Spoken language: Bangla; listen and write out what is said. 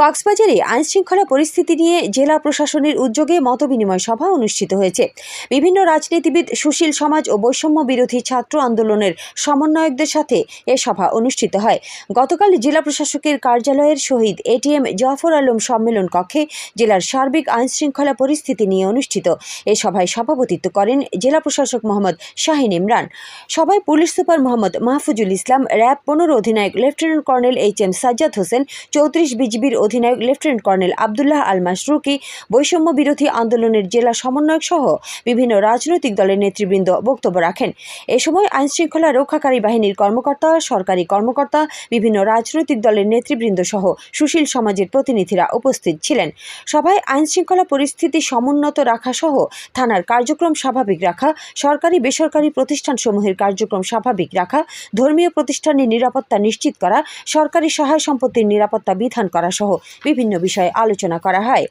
কক্সবাজারে আইনশৃঙ্খলা পরিস্থিতি নিয়ে জেলা প্রশাসনের উদ্যোগে মতবিনিময় সভা অনুষ্ঠিত হয়েছে। বিভিন্ন রাজনীতিবিদ, সুশীল সমাজ ও বৈষম্য বিরোধী ছাত্র আন্দোলনের সমন্বয়কদের সাথে এ সভা অনুষ্ঠিত হয়। গতকাল জেলা প্রশাসকের কার্যালয়ের শহীদ এটিএম জাফর আলম সম্মেলন কক্ষে জেলার সার্বিক আইনশৃঙ্খলা পরিস্থিতি নিয়ে অনুষ্ঠিত। এ সভায় সভাপতিত্ব করেন জেলা প্রশাসক মোহাম্মদ শাহিন ইমরান। সভায় police super Mohammad Mahfuzul Islam, RAB পনেরো অধিনায়ক lieutenant colonel H M Sajjad Hossain, চৌত্রিশ বিজিবির অধিনায়ক লেফটেন্যান্ট কর্নেল আবদুল্লাহ আল মাসরুকি বৈষম্য বিরোধী আন্দোলনের জেলা সমন্বয়ক সহ বিভিন্ন রাজনৈতিক দলের নেতৃবৃন্দ বক্তব্য রাখেন। এ সময় আইনশৃঙ্খলা রক্ষাকারী বাহিনীর কর্মকর্তা, সরকারি কর্মকর্তা, বিভিন্ন রাজনৈতিক দলের নেতৃবৃন্দ সহ সুশীল সমাজের প্রতিনিধিরা উপস্থিত ছিলেন। সভায় আইনশৃঙ্খলা পরিস্থিতি সমুন্নত রাখা সহ থানার কার্যক্রম স্বাভাবিক রাখা, সরকারি বেসরকারি প্রতিষ্ঠানসমূহের কার্যক্রম স্বাভাবিক রাখা, ধর্মীয় প্রতিষ্ঠানের নিরাপত্তা নিশ্চিত করা, সরকারি সহায় সম্পত্তির নিরাপত্তা বিধান করা সহ বিভিন্ন বিষয়ে আলোচনা করা হয়।